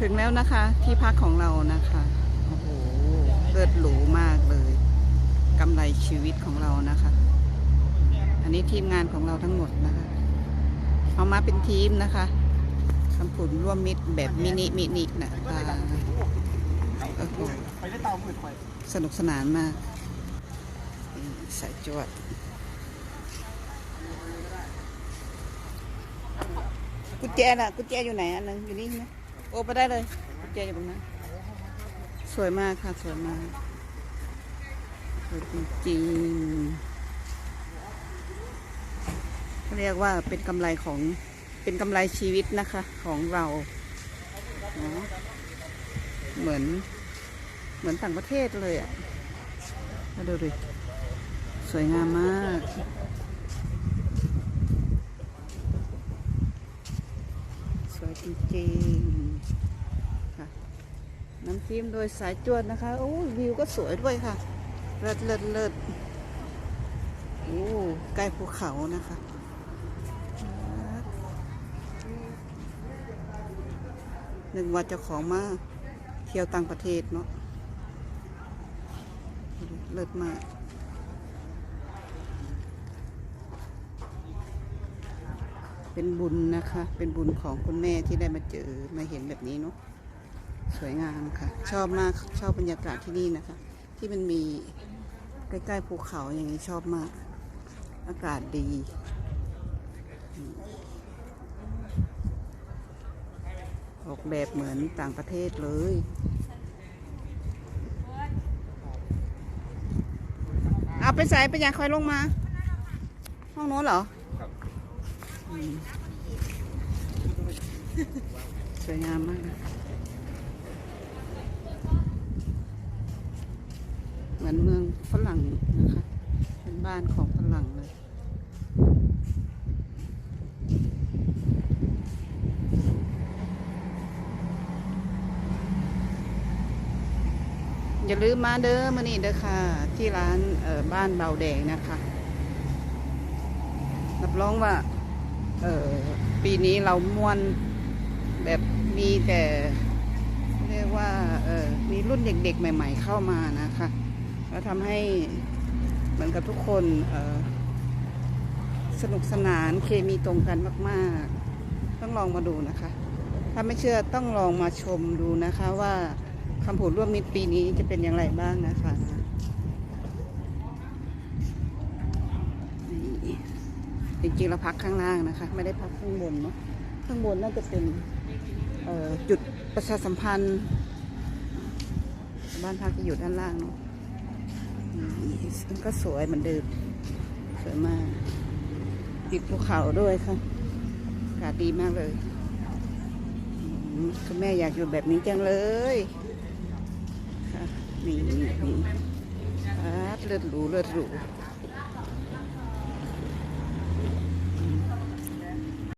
ถึงแล้วนะคะที่พักของเรานะคะโอ้โหเลิศหรูมากเลยกำไรชีวิตของเรานะคะ อันนี้ทีมงานของเราทั้งหมดนะคะ เอามาเป็นทีมนะคะคำผุนร่วมมิตรแบบมินิมินินะคะโอ้โหไปได้ตามมือไปสนุกสนานมากนี่สายจวดกุญแจน่ะกุญแจอยู่ไหนอันหนึงอยู่นี่ใช่ไหมโอ้ไปได้เลยกุญแจอยู่ตรงนั้นสวยมากค่ะ สวยมากสวยจริงๆเขาเรียกว่าเป็นกำไรของเป็นกำไรชีวิตนะคะของเราเนาะเหมือนเหมือนต่างประเทศเลยอะมาดูดิสวยงามมาก วยจริงๆค่ะน้ำจิ้มโดยสายจวดนะคะโอ้วิวก็สวยด้วยค่ะ เลิศเลิศเลิศโอ้ใกล้ภูเขานะคะนึกว่าเจ้าของมาเที่ยวต่างประเทศเนาะเลิศมาก เป็นบุญนะคะ เป็นบุญของคุณแม่ที่ได้มาเจอมาเห็นแบบนี้เนาะสวยงามค่ะ ชอบมากชอบบรรยากาศที่นี่นะคะ ที่มันมีใกล้ๆภูเขาอย่างนี้ชอบมาก อากาศดีออกแบบเหมือนต่างประเทศเลย เอาไปใส่ไปยังคอยลงมา ห้องโน้นเหรอ สวยงามมากนะเหมือนเมืองฝรั่งนะคะ เป็นบ้านของฝรั่งเลยอย่าลืมมาเด้อมานี่เด้อค่ะ ที่ร้านบ้านเบาแดงนะคะ รับรองว่า เออปีนี้เราม่วนแบบมีแต่เรียกว่าเออมีรุ่นเด็กๆ ใหม่ ๆ เข้ามานะคะแล้วทำให้เหมือนกับทุกคนเออสนุกสนานเคมีตรงกันมากๆ ต้องลองมาดูนะคะ ถ้าไม่เชื่อต้องลองมาชมดูนะคะว่าคำพูดร่วมมิตรปีนี้จะเป็นอย่างไรบ้างนะคะนี่ จริงๆเราพักข้างล่างนะคะ ไม่ได้พักข้างบนเนาะข้างบนน่าจะเป็นจุดประชาสัมพันธ์ บ้านพักจะอยู่ด้านล่างเนาะมันก็สวยเหมือนเดิมสวยมาก ติดภูเขาด้วยค่ะอากาศดีมากเลยคุณแม่อยากอยู่แบบนี้จังเลยค่ะนี่นี่นี่เลือดหรูเลือดหรู